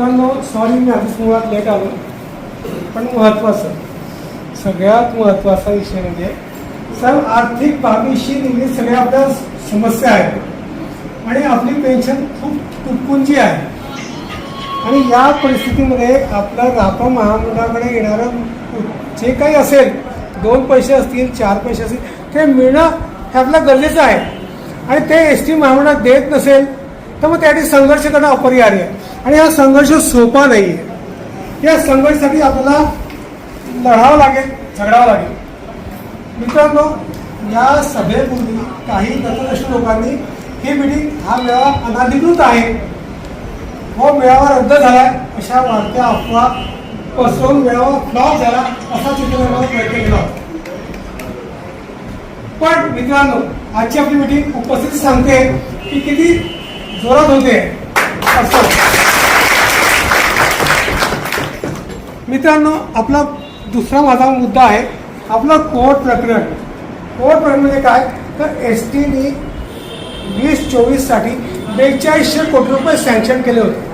मित्रांनो सॉरी मी आधीच मुळात लेट आलो. पण महत्त्वाचं सगळ्यात महत्त्वाचा विषय म्हणजे सर आर्थिक बाबीशी निगडीत सगळ्या आपल्या समस्या आहेत. आणि आपली पेन्शन खूप तुटपुंजी आहे. आणि या परिस्थितीमध्ये आपलं रापा महामंडळाकडे येणारं जे काही असेल दोन पैसे असतील चार पैसे असतील ते मिळणं हे आपल्या गरजेचं आहे. आणि ते एस टी महामंडळात देत नसेल तर मग त्यासाठी संघर्ष करणं अपरिहार्य आहे. आणि हा संघर्ष सोपा नाही आहे या संघर्षासाठी आपल्याला लढावं लागेल झगडावं लागेल. मित्रांनो या सभेपूर्वी काही दत्तदर्शी लोकांनी ही मिटिंग हा मेळावा अनाधिकृत आहे. हो मेळावा रद्द झाला अशा वाढत्या अफवा पसरवून मेळावा फ्लॉप झाला असा चित्र प्रयत्न केला पण मित्रांनो आजची आपली मिटिंग उपस्थिती सांगते की किती जोरात होते. मित्रांनो आपला दुसरा माझा मुद्दा आहे आपलं कोर्ट प्रकरण. कोर्ट प्रकरण म्हणजे काय? तर एस टीने वीस चोवीससाठी बेचाळीसशे कोटी रुपये सँक्शन केले होते.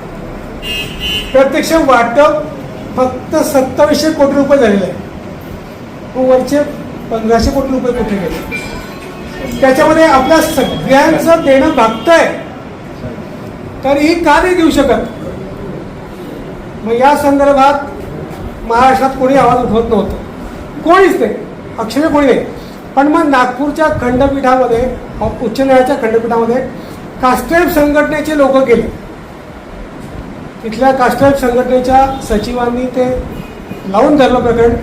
प्रत्यक्ष वाटप फक्त सत्तावीसशे कोटी रुपये झालेलं. आहे वरचे पंधराशे कोटी रुपये कुठे गेले त्याच्यामध्ये आपल्या सगळ्यांचं देणं भागतंय. तरीही का नाही देऊ शकत? मग या संदर्भात महाराष्ट्रात कोणी आवाज उठवत नव्हतं. कोणीच नाही. अक्षरशः कोणी नाही. पण मग नागपूरच्या खंडपीठामध्ये उच्च न्यायालयाच्या खंडपीठामध्ये कास्टेप संघटनेचे लोक गेले. तिथल्या कास्टेप संघटनेच्या सचिवांनी ते लावून धरलं प्रकरण.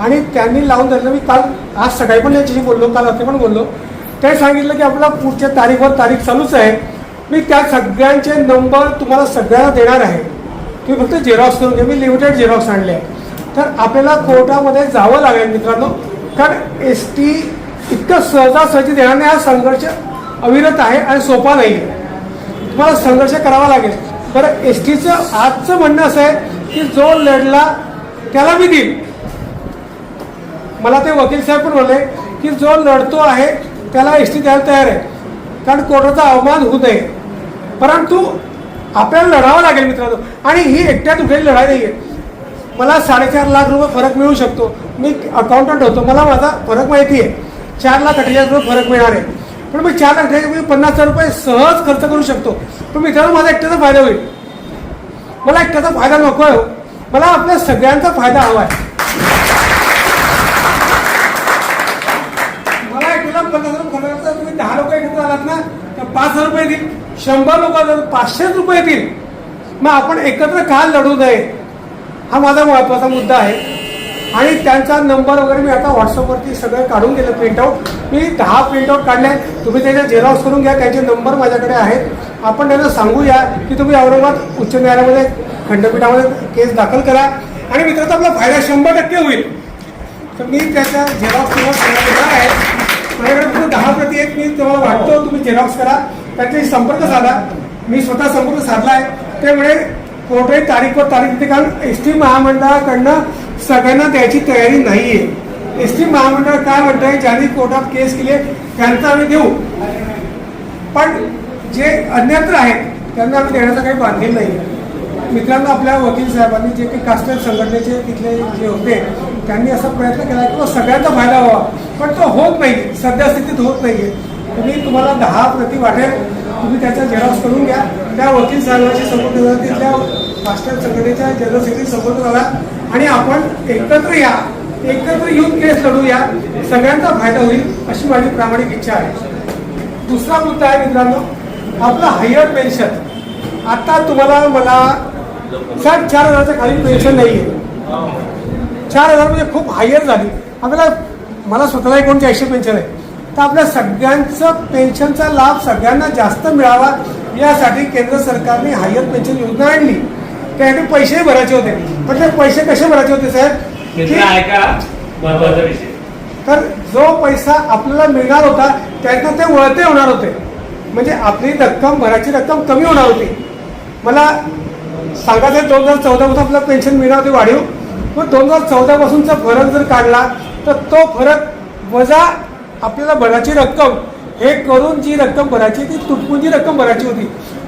आणि त्यांनी लावून धरलं. मी काल आज सकाळी पण याच्याशी बोललो काल रात्री पण बोललो. ते सांगितलं की आपला पुढच्या तारीखवर तारीख चालूच आहे. मी त्या सगळ्यांचे नंबर तुम्हाला सगळ्यांना देणार आहे. तुम्ही फक्त झेरॉक्स करून घ्या. मी लिमिटेड झेरॉक्स आणले आहे तर आपल्याला कोर्टामध्ये जावं लागेल मित्रांनो. कारण एस टी इतकं सहजासहजी देण्याने हा संघर्ष अविरत आहे आणि सोपा नाही तुम्हाला संघर्ष करावा लागेल. बरं एस टीचं आजचं म्हणणं असं आहे की जो लढला त्याला मी देईल. मला ते वकील साहेब पण म्हणले की जो लढतो आहे त्याला एस टी द्यायला तयार आहे. कारण कोर्टाचा अवमान होऊ नये. परंतु आपल्याला लढावं लागेल मित्रांनो. आणि ही एकट्यात उठलेली लढाई नाही आहे मला साडेचार लाख रुपये फरक मिळू शकतो. मी अकाउंटंट होतो. मला माझा फरक माहिती आहे. चार लाख अठ्ठेचाळीस रुपये फरक मिळणार आहे. पण मी चार लाख अठ्ठेचाळीस पन्नास हजार रुपये सहज खर्च करू शकतो. पण मित्रांनो माझा एकट्याचा फायदा होईल. मला एकट्याचा फायदा नको आहे हो. मला आपल्या सगळ्यांचा फायदा हवा आहे. मला एकट्याला पन्नास हजार खर्च तुम्ही दहा लोक एकत्र आलात ना तर पाच हजार रुपये येतील शंभर लोक पाचशेच रुपये येतील मग आपण एकत्र का लढू नये? हा माझा महत्त्वाचा मुद्दा आहे. आणि त्यांचा नंबर वगैरे मी आता व्हॉट्सअपवरती सगळं काढून दिलं प्रिंटआउट मी दहा प्रिंटआउट काढले तुम्ही त्याच्या झेरॉक्स करून घ्या. त्यांचे नंबर माझ्याकडे आहेत. आपण त्यांना सांगूया की तुम्ही औरंगाबाद उच्च न्यायालयामध्ये खंडपीठामध्ये केस दाखल करा. आणि मित्रांनो आपला फायदा शंभर टक्के होईल. तर मी त्याच्या झेरॉक्स तुम्हाला आहे. माझ्याकडे फक्त दहा प्रती आहेत मी तुम्हाला वाटतो. तुम्ही झेरॉक्स करा. त्यांच्याशी संपर्क साधा. मी स्वतः संपर्क साधला आहे. त्यामुळे कोर्टही तारीखवर तारीख देते कारण एस टी महामंडळाकडनं सगळ्यांना द्यायची तयारी नाही आहे एस टी महामंडळ काय म्हणतंय? ज्यांनी कोर्टात केस केले आहे त्यांचा आम्ही देऊ. पण जे अन्यत्र आहेत त्यांना आम्ही देण्याचं काही बांधील नाही. आहे मित्रांनो आपल्या वकील साहेबांनी जे काही कास्टर संघटनेचे तिथले जे होते त्यांनी असा प्रयत्न केला की सगळ्यांचा फायदा व्हावा. पण तो होत नाही सध्या स्थितीत होत नाही आहे मी तुम्हाला दहा प्रति वाटेल. तुम्ही त्याचा झेरॉक्स करून घ्या. त्या वकील साहेबांशी संबंध झाला तिथल्या मास्टर संघटनेच्या जनरल सेक्रेटरी संपर्क झाला आणि आपण एकत्र या. एकत्र येऊन केस लढूया सगळ्यांचा फायदा होईल अशी माझी प्रामाणिक इच्छा आहे. दुसरा मुद्दा आहे मित्रांनो आपलं हायर पेन्शन आता तुम्हाला मला साठ चार हजाराच्या खाली पेन्शन नाही आहे चार हजार म्हणजे खूप हायर झाली. आपल्याला मला स्वतःला एकोणचाळीसशे पेन्शन आहे. तर आपल्या सगळ्यांचं पेन्शनचा लाभ सगळ्यांना जास्त मिळावा यासाठी केंद्र सरकारने हायर पेन्शन योजना आणली. त्यासाठी पैसे भरायचे होते. पण ते पैसे कसे भरायचे होते साहेब? तर जो पैसा आपल्याला मिळणार होता त्यातनं ते वळते होणार होते. म्हणजे आपली रक्कम भराची रक्कम कमी होणार होती. मला सांगायचं दोन हजार चौदा पासून आपल्याला पेन्शन मिळणार होती वाढीव. मग दोन हजार चौदा पासूनचा फरक जर काढला तर तो फरक वजा आपल्याला भराची रक्कम हे करून जी रक्कम भरायची ती तुटपुंजी रक्कम भरायची होती.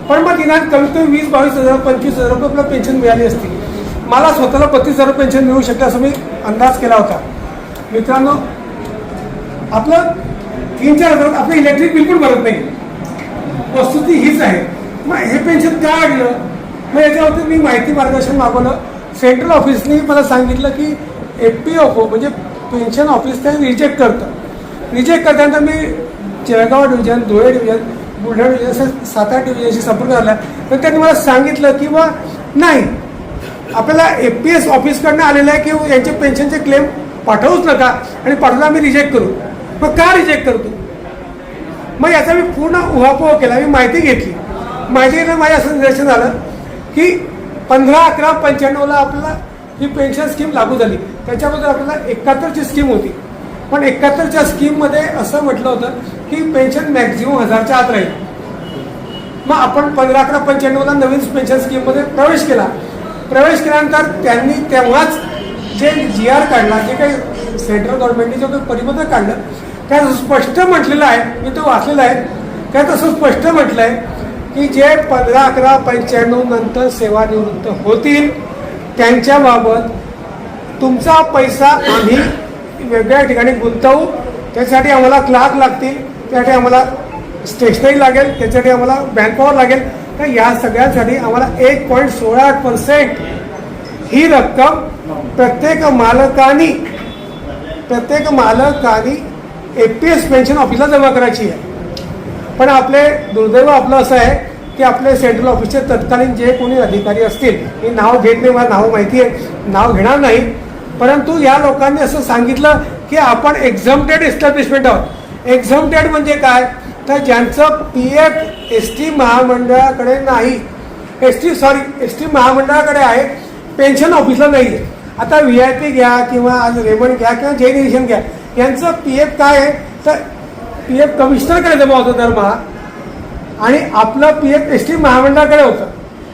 पण मग दिनांक कमीत कमी वीस बावीस हजार पंचवीस हजार रुपये आपल्याला पेन्शन मिळाली असती. मला स्वतःला पस्तीस हजार पेन्शन मिळू शकते असं मी अंदाज केला होता. मित्रांनो आपलं तीन चार हजार आपलं इलेक्ट्रिक बिल पण भरत नाही. वस्तुस्थिती हीच आहे. मग हे पेन्शन का आणलं? मग याच्यावरती मी माहिती मार्गदर्शन मागवलं. सेंट्रल ऑफिसने मला सांगितलं की एफ पी ओ म्हणजे पेन्शन ऑफिस ते रिजेक्ट करतं. रिजेक्ट करताना मी Jalgaon division Dhule division Buldhana division असं सात आठ डिव्हिजनशी संपर्क झाला. तर त्यांनी मला सांगितलं की बा नाही आपल्याला एफ पी एस ऑफिसकडनं आलेलं आहे की यांचे पेन्शनचे क्लेम पाठवूच नका आणि पाठवला आम्ही रिजेक्ट करू. मग का रिजेक्ट करतो मग याचा मी पूर्ण उहापोह केला मी माहिती घेतली. माहिती घेतलं माझ्या असं निदर्शन आलं की पंधरा अकरा पंच्याण्णवला आपल्याला ही पेन्शन स्कीम लागू झाली. त्याच्याबद्दल आपल्याला एकाहत्तरची स्कीम होती. पण एकाहत्तरच्या स्कीममध्ये असं म्हटलं होतं की पेन्शन मॅक्झिमम हजारच्या आत राहील. मग आपण पंधरा अकरा पंच्याण्णवला नवीन पेन्शन स्कीममध्ये प्रवेश केला. प्रवेश केल्यानंतर त्यांनी तेव्हाच जे जी आर काढला जे काही सेंट्रल गव्हर्नमेंटने जे काही परिपत्रक काढलं त्यात स्पष्ट म्हटलेलं आहे मी तो वाचलेला आहे त्यात असं स्पष्ट म्हटलं आहे की जे पंधरा अकरा पंच्याण्णव नंतर सेवानिवृत्त होतील त्यांच्याबाबत तुमचा पैसा आम्ही वेगळ्या ठिकाणी गुंतवू त्यासाठी आम्हाला क्लार्क लागतील त्यासाठी आम्हाला स्टेशनरी लागेल त्यासाठी आम्हाला मॅनपॉवर लागेल. तर या सगळ्यांसाठी आम्हाला एक पॉईंट सोळा आठ पर्सेंट ही रक्कम प्रत्येक मालकानी प्रत्येक मालकानी ए पी एस पेन्शन ऑफिसला जमा करायची आहे. पण आपले दुर्दैव आपलं असं आहे की आपले सेंट्रल ऑफिसचे तत्कालीन जे कोणी अधिकारी असतील हे नाव घेत नाही मला नाव माहिती आहे नाव घेणार नाही. परंतु या लोकांनी असं सांगितलं की आपण एक्झामटेड एस्टॅब्लिशमेंट आहोत. एक्झामटेड म्हणजे काय? तर ज्यांचं पी एफ एस टी महामंडळाकडे नाही S T sorry S T महामंडळाकडे आहे पेन्शन ऑफिसला नाही आहे. आता व्ही आय पी घ्या किंवा आज रेमंड घ्या किंवा जे डिव्हिजन घ्या. यांचं पी एफ काय आहे? तर पी एफ कमिशनरकडे जमा होतं दरमहा आणि आपलं पी एफ एस टी महामंडळाकडे होतं.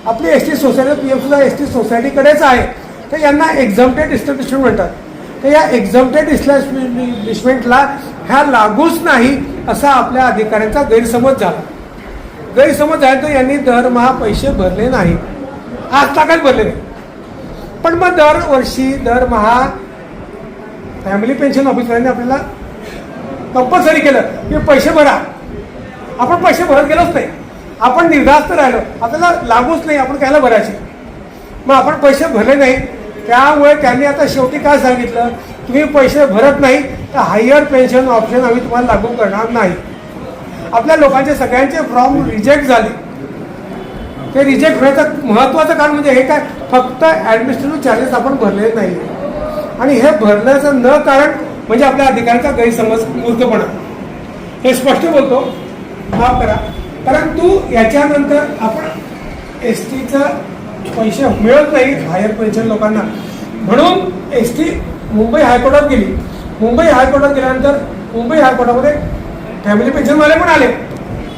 आपली S T society P F सुद्धा एस टी सोसायटीकडेच आहे. तर यांना एक्झम्प्टेड इस्टॅब्लिशमेंट म्हणतात तर या एक्झामटेड इस्टॅब्लिशमेंटला ह्या लागूच नाही असा आपल्या अधिकाऱ्यांचा गैरसमज झाला. गैरसमज झाला तर यांनी दरमहा पैसे भरले नाही. आज ताकद भरले नाही. पण मग दरवर्षी दरमहा फॅमिली पेन्शन ऑफिसरांनी आपल्याला कंपल्सरी केलं की पैसे भरा. आपण पैसे भरत गेलोच नाही. आपण निर्धास्त राहिलो. आपल्याला लागूच नाही. आपण कायला भरायचे? मग आपण पैसे भरले नाही. त्यामुळे त्यांनी आता शेवटी काय सांगितलं? तुम्ही पैसे भरत नाही तर हायर पेन्शन ऑप्शन आम्ही तुम्हाला लागू करणार नाही. आपल्या लोकांचे सगळ्यांचे फॉर्म रिजेक्ट झाले. ते रिजेक्ट होण्याचं महत्त्वाचं कारण म्हणजे हे काय? फक्त ॲडमिनिस्ट्रेटिव्ह चार्जेस आपण भरले नाही. आणि हे भरण्याचं न कारण म्हणजे आपल्या अधिकाऱ्याचा गैरसमज मूर्खपणा. हे स्पष्ट बोलतो. माफ करा. परंतु याच्यानंतर आपण एस टीचं पैसे मिळत नाही हायर पेन्शन लोकांना. म्हणून एस टी मुंबई हायकोर्टात गेली. मुंबई हायकोर्टात गेल्यानंतर मुंबई हायकोर्टामध्ये फॅमिली पेन्शनवाले पण आले.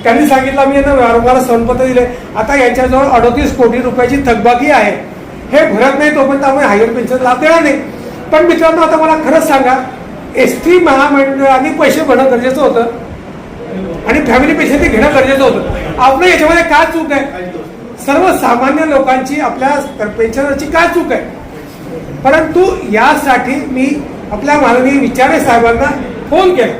त्यांनी सांगितलं आम्ही यांना वारंवार संपत्र दिले. आता यांच्याजवळ अडतीस कोटी रुपयाची थकबाकी आहे. हे भरत नाही तोपर्यंत आम्ही हायर पेन्शन लाभ देणार नाही. पण मित्रांनो आता मला खरंच सांगा एस टी महामंडळाने पैसे भरणं गरजेचं होतं. आणि फॅमिली पेन्शन ते घेणं गरजेचं होतं. आपलं याच्यामध्ये काय चूक आहे? सर्वसामान्य लोकांची आपल्या पेन्शनरची काय चूक आहे? परंतु यासाठी मी आपल्या माननीय विचारे साहेबांना फोन केला.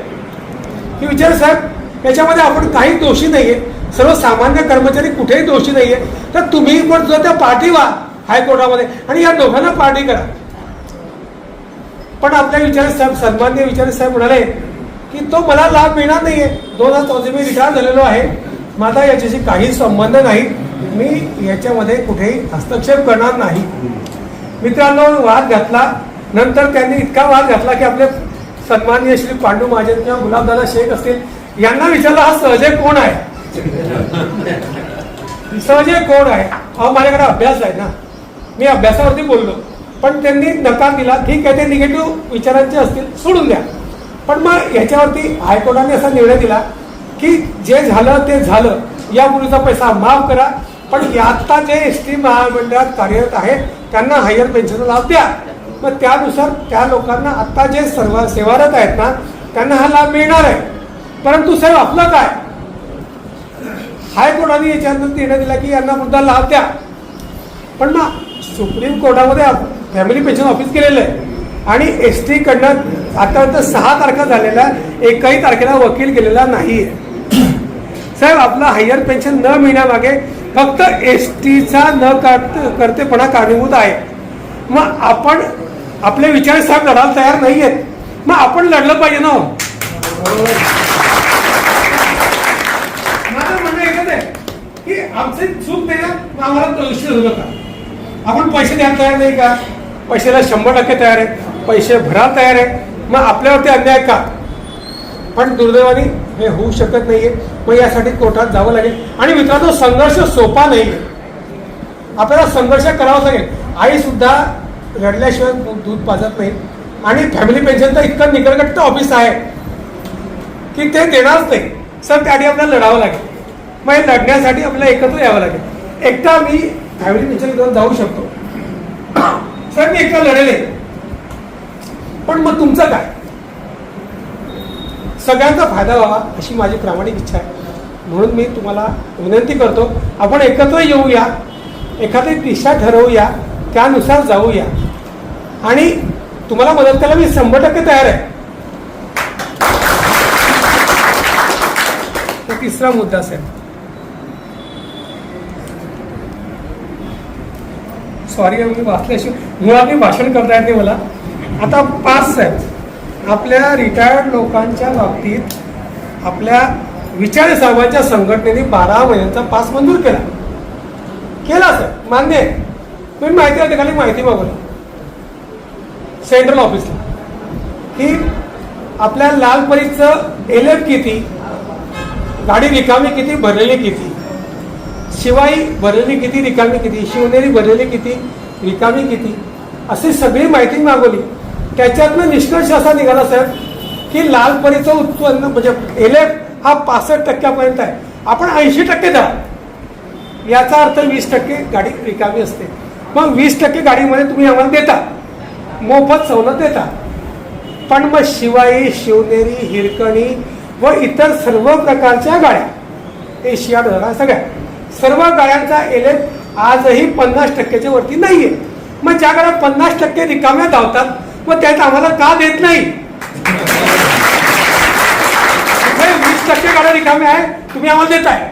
की विचारे साहेब याच्यामध्ये आपण काही दोषी नाही आहे सर्वसामान्य कर्मचारी कुठेही दोषी नाही आहे तर तुम्ही पण जो त्या पार्टी व्हा हायकोर्टामध्ये आणि या दोघांना पार्टी करा. पण आपल्या विचारे साहेब सन्मान्य विचारे साहेब म्हणाले की तो मला लाभ मिळणार आहे दोन हजार चौदा मी रिटायर झालेलो आहे. माझा याच्याशी काही संबंध नाही. मी याच्यामध्ये कुठेही हस्तक्षेप करणार नाही. मित्रांनो वाद घातला. नंतर त्यांनी इतका वाद घातला की आपले सन्माननीय श्री पांडू महाजन किंवा गुलाबदादा शेख असतील यांना विचारलं हा सहजय कोण आहे? सहजय कोण आहे? अहो माझ्याकडे अभ्यास आहे ना. मी अभ्यासावरती बोललो. पण त्यांनी नकार दिला. ठीक आहे ते निगेटिव्ह विचारांचे असतील सोडून द्या. पण मग याच्यावरती हायकोर्टाने असा निर्णय दिला की जे झालं ते झालं. या मुलीचा पैसा माफ करा. पण आता जे एस टी महामंडळात कार्यरत आहेत त्यांना हायर पेन्शन लाभ द्या. मग त्यानुसार त्या लोकांना आत्ता जे सर्व सेवारत आहेत ना त्यांना हा लाभ मिळणार आहे. परंतु साहेब आपलं काय? हायकोर्टाने याच्यानंतर निर्णय दिला की यांना मुद्दा लाभ द्या. पण ना सुप्रीम कोर्टामध्ये फॅमिली पेन्शन ऑफिस केलेलं आहे. आणि एस टीकडनं आतापर्यंत सहा तारखा झालेल्या एकाही तारखेला वकील गेलेला नाही आहे साहेब आपलं हायर पेन्शन न मिळण्यामागे फक्त एस टीचा न करत करतेपणा कारणीभूत आहे. मग आपण आपले विचार साहेब लढायला तयार नाही आहेत मग आपण लढलं पाहिजे ना हो. माझं म्हणणं एकच आहे की आमचे चूक नाही ना आम्हाला दोषी धरू नका. आपण पैसे द्यायला तयार नाही का? पैशाला शंभर टक्के तयार आहे. पैसे भरायला तयार आहे. मग आपल्यावरती अन्याय का? पण दुर्दैवाने हे होऊ शकत नाहीये. मग यासाठी कोर्टात जावं लागेल. आणि मित्रांनो संघर्ष सोपा नाही. आपल्याला संघर्ष करावाच लागेल. आई सुद्धा रडल्याशिवाय दूध पाजत नाही. आणि फॅमिली पेन्शनचं इतकं निकलगट्ट ऑफिस आहे की ते देणारच नाही. सर त्याआधी आपल्याला लढावं लागेल. मग हे लढण्यासाठी आपल्याला एकत्र यावं लागेल. एकटा मी फॅमिली पेन्शन घेऊन जाऊ शकतो. सर मी एकटा लढेल. पण मग तुमचं काय? सगळ्यांचा फायदा व्हावा अशी माझी प्रामाणिक इच्छा आहे. म्हणून मी तुम्हाला विनंती करतो आपण एकत्र येऊया एखादी दिशा ठरवूया त्यानुसार जाऊया. आणि तुम्हाला मदत करायला मी शंभर टक्के तयार आहे. तो तिसरा मुद्दा असेल. सॉरी मी वाचल्याशिवाय मुळात मी भाषण करता येते मला. आता पाच साहेब. आपल्या रिटायर्ड लोकांच्या बाबतीत आपल्या विचार साहेबांच्या संघटनेने बारा महिन्यांचा पास मंजूर केला. केला सर. मान्य आहे. तुम्ही माहिती अधिकारी माहिती मागवली सेंट्रल ऑफिसला की आपल्या लालपरीचं एल एफ किती गाडी रिकामी किती भरलेली किती शिवाई भरलेली किती रिकामी किती शिवनेरी भरलेली किती रिकामी किती अशी सगळी माहिती मागवली. त्याच्यातनं निष्कर्ष असा निघाला साहेब की लालपरीचं उत्पन्न म्हणजे एल एफ हा पासष्ट टक्क्यापर्यंत आहे. आपण ऐंशी टक्के द्या. याचा अर्थ वीस टक्के गाडी रिकामी असते. मग वीस टक्के गाडीमध्ये तुम्ही आम्हाला देता. मोफत सवलत देता. पण मग शिवाई शिवनेरी हिरकणी व इतर सर्व प्रकारच्या गाड्या एशिया धरा सगळ्या सर्व गाड्यांचा एलेफ आजही पन्नास टक्क्याच्या वरती नाहीये. मग ज्या गाड्या पन्नास टक्के रिकाम्या धावतात मग त्यात आम्हाला का देत नाही? वीस टक्के गाड्या रिकाम्या आहे तुम्ही आम्हाला देत आहे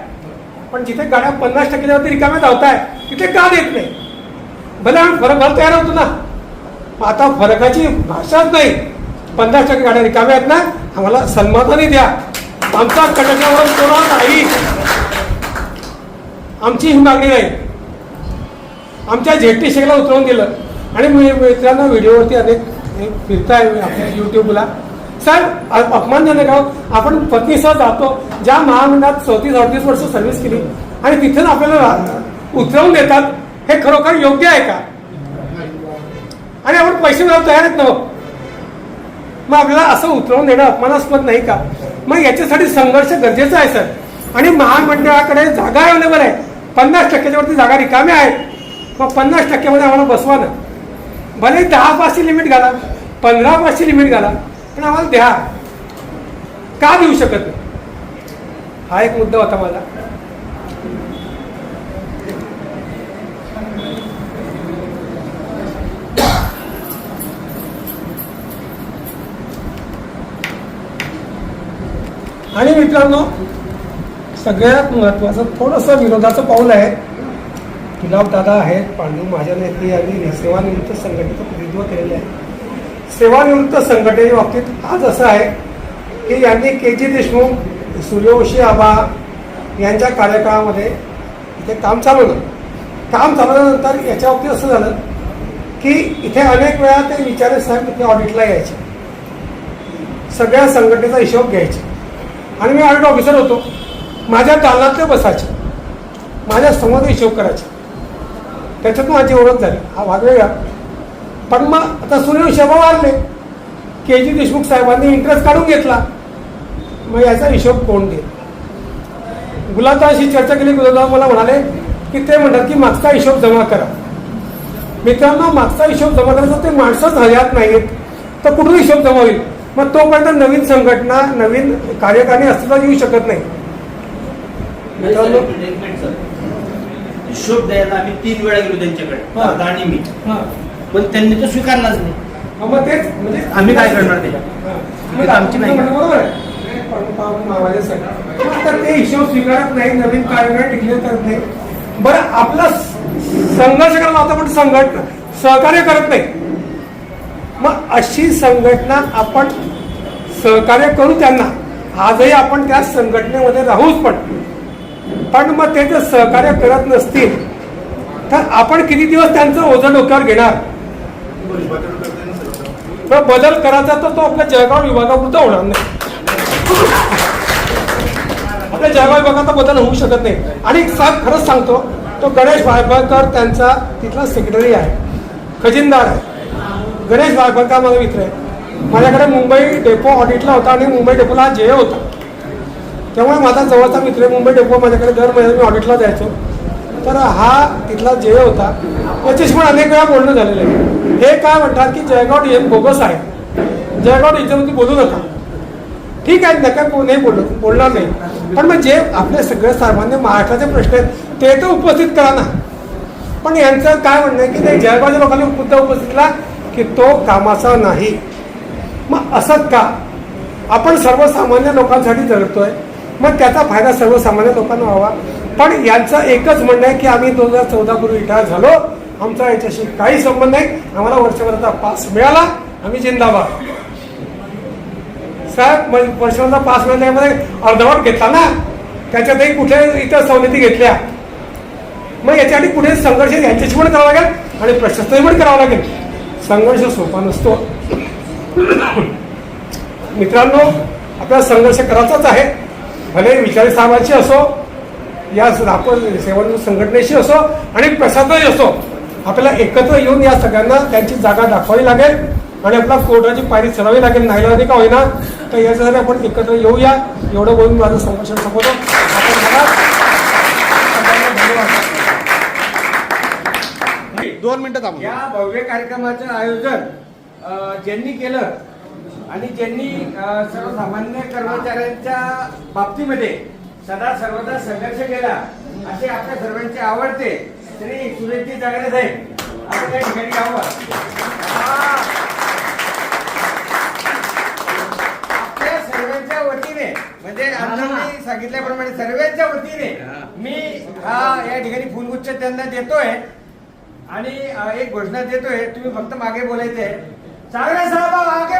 पण जिथे गाड्या पन्नास टक्के रिकाम्या रिकाम्या आहे तिथे का देत नाही? भले आम्ही फरक भर तयार होतो ना. मग आता फरकाची भाषाच नाही. पन्नास टक्के गाड्या रिकाम्या आहेत ना आम्हाला सन्मानाने द्या. आमचा कटकावर कोणा नाही. आमची ही मागणी नाही. आमच्या झेट्टी शेकला उतरवून दिलं. आणि मित्रांना व्हिडिओवरती अनेक फिरताय आपल्या युट्यूबला साहेब अपमानजनक आहोत आपण पत्नीसह जातो. ज्या महामंडळात चौतीस अडतीस वर्ष सर्व्हिस केली आणि तिथून आपल्याला उतरवून देतात हे खरोखर योग्य आहे का? आणि आपण पैसे मिळवून तयार आहेत ना हो? मग आपल्याला असं उतरवून देणं अपमानास्पद नाही का? मग याच्यासाठी संघर्ष गरजेचा आहे सर. आणि महामंडळाकडे जागा अवेलेबल आहे. पन्नास टक्क्याच्या वरती जागा रिकाम्या आहेत मग पन्नास टक्क्यामध्ये आम्हाला बसवा ना. भले दहा पाचची लिमिट घाला पंधरा पाचची लिमिट घाला पण आम्हाला द्या. का देऊ शकत नाही? हा एक मुद्दा होता माझा. आणि मित्रांनो सगळ्यात महत्वाचं थोडंसं विरोधाचं पाऊल आहे. दादा आहेत पांडू महाजन आहेत यांनी सेवानिवृत्त संघटनेचं प्रतिनिधित्व केलेलं आहे. सेवानिवृत्त संघटनेच्या बाबतीत आज असं आहे की यांनी के जी देशमुख सूर्यवंशी आबा यांच्या कार्यकाळामध्ये इथे काम चालवलं. काम चालवल्यानंतर याच्या बाबतीत असं झालं की इथे अनेक वेळा ते विचारे साहेब इथे ऑडिटला यायचे. सगळ्या संघटनेचा हिशोब घ्यायचे. आणि मी ऑडिट ऑफिसर होतो. माझ्या दालनातले बसायचे. माझ्यासमोर हिशोब करायचे. त्याच्यात माझी ओळख झाली. हा भाग वेगळा. पण मग आता सुनील शबा वारले. के जी देशमुख साहेबांनी इंटरेस्ट काढून घेतला. मग याचा हिशोब कोण देईल? गुलाबदाशी चर्चा केली गुलाबदास मला म्हणाले की ते म्हणतात की मागचा हिशोब जमा करा. मित्रांनो मागचा हिशोब जमा करायचा ते माणसंच हयात नाहीत. तर कुठून हिशोब जमा होईल? मग तोपर्यंत नवीन संघटना नवीन कार्यकारणी अस्तित्वात येऊ शकत नाही. मित्रांनो हिशोब द्यायला आम्ही तीन वेळा गेलो त्यांच्याकडे हा. दादा आणि मी. पण त्यांनी तो स्वीकारलाच नाही मग तेच म्हणजे आम्ही काय करणार ते? हा. मग आमची नाही म्हणणं बरोबर आहे पण पा- मामाच्यासाठी. मग आता ते हिशोब स्वीकारत नाही नवीन कार्यक्रम डिक्लेअर करत नाही बरं आपला स- संघर्ष करायला आता पण संघटना सहकार्य करत नाही मग अशी संघटना आपण सहकार्य करू त्यांना आजही आपण त्या संघटनेमध्ये राहूच पण पण मग ते जर सहकार्य करत नसतील तर आपण किती दिवस त्यांचं ओझं डोक्यावर घेणार? तर बदल करायचा तर तो आपल्या जळगाव विभागापुरता होणार नाही. आपल्या जळगाव विभागाचा बदल होऊ शकत नाही. आणि साहेब खरंच सांगतो तो गणेश वायफळकर त्यांचा तिथला सेक्रेटरी आहे. खजिनदार आहे. गणेश वायफळकर माझा मित्र आहे. माझ्याकडे मुंबई डेपो ऑडिटला होता आणि मुंबई डेपोला हा जे होता. त्यामुळे माझा जवळचा मित्र मुंबई डेपो माझ्याकडे दर महिन्यात मी ऑडिटला जायचो. तर हा तिथला जे होता. याच्याशी पण अनेक वेळा बोलणं झालेलं आहे. हे काय म्हणतात की जयगाव डीएम बोगस आहे. जयगाव डीएममध्ये बोलू नका. ठीक आहे नका नाही बोललो बोलणार नाही. पण मग जे आपले सगळे सामान्य महाराष्ट्राचे प्रश्न आहेत ते तर उपस्थित करा ना. पण यांचं काय म्हणणं आहे की नाही जयगावच्या लोकांनी मुद्दा उपस्थितला की तो कामाचा नाही. मग असंच का? आपण सर्वसामान्य लोकांसाठी जगतोय. मग त्याचा फायदा सर्वसामान्य लोकांना व्हावा. पण यांचं एकच म्हणणं आहे की आम्ही दोन हजार चौदा पूर्वी रिटायर झालो. आमचा याच्याशी काही संबंध नाही. आम्हाला वर्षभराचा पास मिळाला. आम्ही जिंदाबाद. साहेब मग वर्षभराचा पास मिळाल्यामध्ये अर्धवट घेतला ना? त्याच्यातही कुठे इतर सवलती घेतल्या? मग याच्यासाठी कुठे संघर्ष यांच्याशी पण करावा लागेल आणि प्रशस्तही पण करावा लागेल. संघर्ष सोपा नसतो. मित्रांनो आपल्याला संघर्ष करायचाच आहे. भले विचारी साहेबांची असो या आपण सेवन संघटनेशी असो आणि प्रशासनही असो आपल्याला एकत्र येऊन या सगळ्यांना त्यांची जागा दाखवावी लागेल आणि आपला कोर्टाची पायरी चढावी लागेल. नाही का होईना? तर याच्यासाठी आपण एकत्र येऊया. एवढं बोलून माझं संघर्ष संपवतो. आपण मला धन्यवाद. दोन मिनिटं या भव्य कार्यक्रमाचं आयोजन ज्यांनी केलं आणि ज्यांनी सर्वसामान्य कर्मचाऱ्यांच्या बाबतीमध्ये सदा सर्वदा संघर्ष केला असे आपल्या सर्वांचे आवडते श्री सुरेशजी जागरे साहेब. आपण त्या ठिकाणी यावं आ, आपल्या सर्वांच्या वतीने म्हणजे सांगितल्याप्रमाणे सर्वांच्या वतीने मी हा या ठिकाणी फुलगुच्छ त्यांना देतोय. आणि एक घोषणा देतोय तुम्ही फक्त मागे बोलायचे चांगले साहेब आगे